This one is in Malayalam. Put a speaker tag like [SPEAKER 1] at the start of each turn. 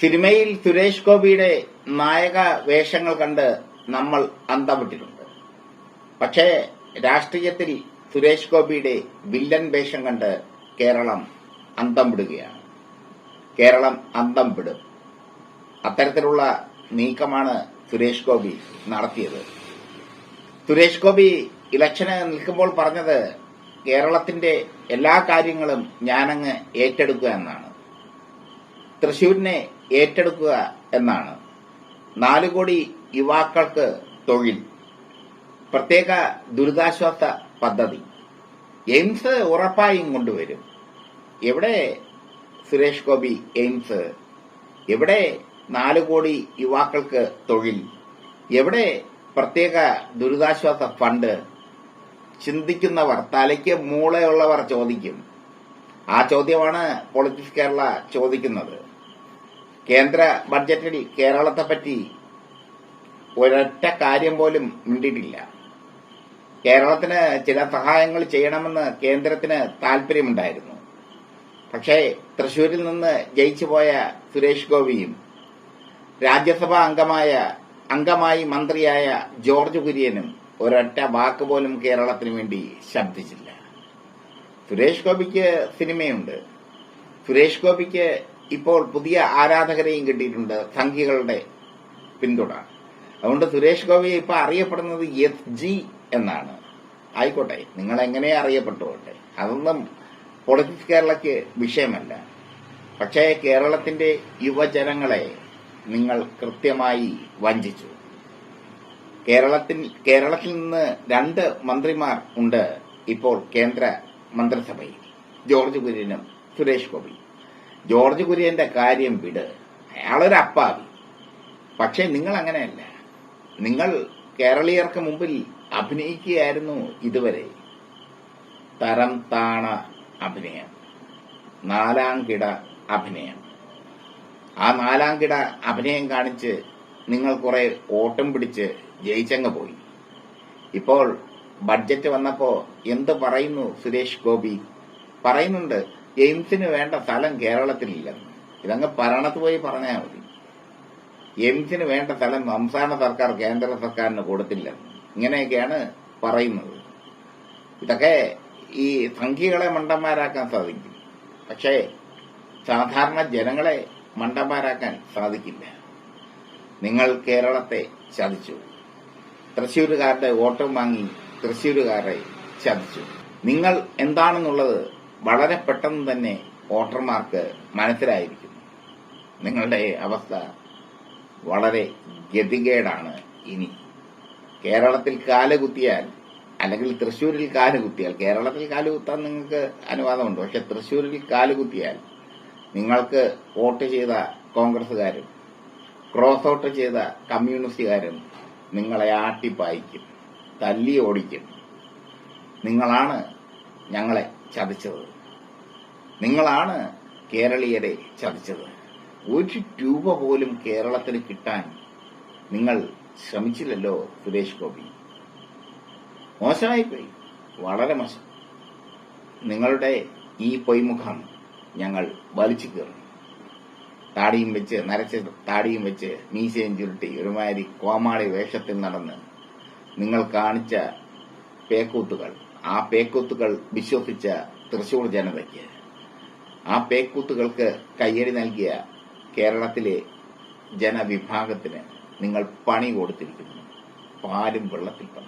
[SPEAKER 1] സിനിമയിൽ സുരേഷ് ഗോപിയുടെ നായക വേഷങ്ങൾ കണ്ട് നമ്മൾ അന്തമിട്ടിട്ടുണ്ട് പക്ഷേ രാഷ്ട്രീയത്തിൽ സുരേഷ് ഗോപിയുടെ വില്ലൻ വേഷം കണ്ട് കേരളം അന്തം വിടുകയാണ് കേരളം അന്തം വിടും അത്തരത്തിലുള്ള നീക്കമാണ് സുരേഷ് ഗോപി നടത്തിയത്. സുരേഷ് ഗോപി ഇലക്ഷന് നിൽക്കുമ്പോൾ പറഞ്ഞത് കേരളത്തിന്റെ എല്ലാ കാര്യങ്ങളും ഞാനങ്ങ് ഏറ്റെടുക്കുക എന്നാണ്. തൃശൂരിനെ ഏറ്റെടുക്കുക എന്നാണ്. നാലു കോടി യുവാക്കൾക്ക് തൊഴിൽ. പ്രത്യേക ദുരിതാശ്വാസ പദ്ധതി. എയിംസ് ഉറപ്പായും കൊണ്ടുവരും. എവിടെ സുരേഷ് ഗോപി എയിംസ്? എവിടെ നാലു കോടി യുവാക്കൾക്ക് തൊഴിൽ? എവിടെ പ്രത്യേക ദുരിതാശ്വാസ ഫണ്ട്? ചിന്തിക്കുന്നവർ തലയ്ക്ക് മൂളയുള്ളവർ ചോദിക്കും. ആ ചോദ്യമാണ് പൊളിറ്റിക്സ് കേരള ചോദിക്കുന്നത്. കേന്ദ്ര ബഡ്ജറ്റിൽ കേരളത്തെ പറ്റി ഒരൊറ്റ കാര്യം പോലും മിണ്ടിയിട്ടില്ല. കേരളത്തിന് ചില സഹായങ്ങൾ ചെയ്യണമെന്ന് കേന്ദ്രത്തിന് താല്പര്യമുണ്ടായിരുന്നു. പക്ഷേ തൃശൂരിൽ നിന്ന് ജയിച്ചുപോയ സുരേഷ് ഗോപിയും രാജ്യസഭാ അംഗമായ അംഗമായി മന്ത്രിയായ ജോർജ് കുര്യനും ഒരൊറ്റ വാക്ക് പോലും കേരളത്തിന് വേണ്ടി ശബ്ദിച്ചില്ല. സുരേഷ് ഗോപിക്ക് സിനിമയുണ്ട്. സുരേഷ് ഗോപിക്ക് ഇപ്പോൾ പുതിയ ആരാധകരെയും കിട്ടിയിട്ടുണ്ട് സംഖ്യകളുടെ പിന്തുണ. അതുകൊണ്ട് സുരേഷ് ഗോപി ഇപ്പൊ അറിയപ്പെടുന്നത് എസ് ജി എന്നാണ്. ആയിക്കോട്ടെ നിങ്ങൾ എങ്ങനെ അറിയപ്പെട്ടുകൊട്ടെ അതൊന്നും പൊളിറ്റിക്സ് കേരളയ്ക്ക് വിഷയമല്ല. പക്ഷേ കേരളത്തിന്റെ യുവജനങ്ങളെ നിങ്ങൾ കൃത്യമായി വഞ്ചിച്ചു. കേരളത്തിൽ കേരളത്തിൽ നിന്ന് രണ്ട് മന്ത്രിമാർ ഉണ്ട് ഇപ്പോൾ കേന്ദ്ര മന്ത്രിസഭയിൽ. ജോർജ് കുര്യനും സുരേഷ് ഗോപി. ജോർജ് കുര്യന്റെ കാര്യം വിട്. അയാളൊരു അപ്പാവി. പക്ഷേ നിങ്ങൾ അങ്ങനെയല്ല നിങ്ങൾ കേരളീയർക്ക് മുമ്പിൽ അഭിനയിക്കുകയായിരുന്നു ഇതുവരെ. തരം താണ അഭിനയം. നാലാം കിട അഭിനയം. ആ നാലാം കിട അഭിനയം കാണിച്ച് നിങ്ങൾ കുറെ ഓട്ടം പിടിച്ച് ജയിച്ചങ്ങ് പോയി. ഇപ്പോൾ ബഡ്ജറ്റ് വന്നപ്പോ എന്ത് പറയുന്നു സുരേഷ് ഗോപി? പറയുന്നുണ്ട് എയിംസിന് വേണ്ട സ്ഥലം കേരളത്തിലില്ല. ഇതങ്ങ് ഭരണത്ത് പോയി പറഞ്ഞാൽ മതി. എയിംസിന് വേണ്ട സ്ഥലം സംസ്ഥാന സർക്കാർ കേന്ദ്ര സർക്കാരിന് കൊടുത്തില്ലെന്ന് ഇങ്ങനെയൊക്കെയാണ് പറയുന്നത്. ഇതൊക്കെ ഈ സംഖ്യകളെ മണ്ടന്മാരാക്കാൻ സാധിക്കും. പക്ഷേ സാധാരണ ജനങ്ങളെ മണ്ടന്മാരാക്കാൻ സാധിക്കില്ല. നിങ്ങൾ കേരളത്തെ ചതിച്ചു. തൃശ്ശൂരുകാരുടെ വോട്ടും വാങ്ങി തൃശ്ശൂരുകാരെ ചതിച്ചു. നിങ്ങൾ എന്താണെന്നുള്ളത് വളരെ പെട്ടെന്ന് തന്നെ വോട്ടർമാർക്ക് മനസ്സിലായിരിക്കും. നിങ്ങളുടെ അവസ്ഥ വളരെ ഗതികേടാണ് ഇനി. കേരളത്തിൽ കാലുകുത്തിയാൽ അല്ലെങ്കിൽ തൃശ്ശൂരിൽ കാലുകുത്തിയാൽ കേരളത്തിൽ കാലുകുത്താൻ നിങ്ങൾക്ക് അനുവാദമുണ്ട് പക്ഷെ തൃശ്ശൂരിൽ കാലുകുത്തിയാൽ നിങ്ങൾക്ക് വോട്ട് ചെയ്ത കോൺഗ്രസുകാരും ക്രോസ് ഔട്ട് ചെയ്ത കമ്മ്യൂണിസ്റ്റുകാരും നിങ്ങളെ ആട്ടിപ്പായിക്കും തല്ലി ഓടിക്കും. നിങ്ങളാണ് ഞങ്ങളെ ചതിച്ചത്. നിങ്ങളാണ് കേരളീയരെ ചതിച്ചത്. ഒരു രൂപ പോലും കേരളത്തിന് കിട്ടാൻ നിങ്ങൾ ശ്രമിച്ചില്ലല്ലോ സുരേഷ് ഗോപി. മോശമായിപ്പോയി. വളരെ മോശം. നിങ്ങളുടെ ഈ പൊയ്മുഖം ഞങ്ങൾ വലിച്ചു കയറും താടിയും വെച്ച് നരച്ച താടിയും വെച്ച് മീശയും ചുരുട്ടി ഒരുമാതിരി കോമാളി വേഷത്തിൽ നടന്ന് നിങ്ങൾ കാണിച്ച പേക്കൂത്തുകൾ ആ പേക്കൂത്തുകൾ വിശ്വസിച്ച തൃശൂർ ജനതയ്ക്ക്. ആ പേക്കൂത്തുകൾക്ക് കയ്യടി നൽകിയ കേരളത്തിലെ ജനവിഭാഗത്തിന് നിങ്ങൾ പണി കൊടുത്തിരിക്കുന്നു. പാലും വെള്ളത്തിൽ പണി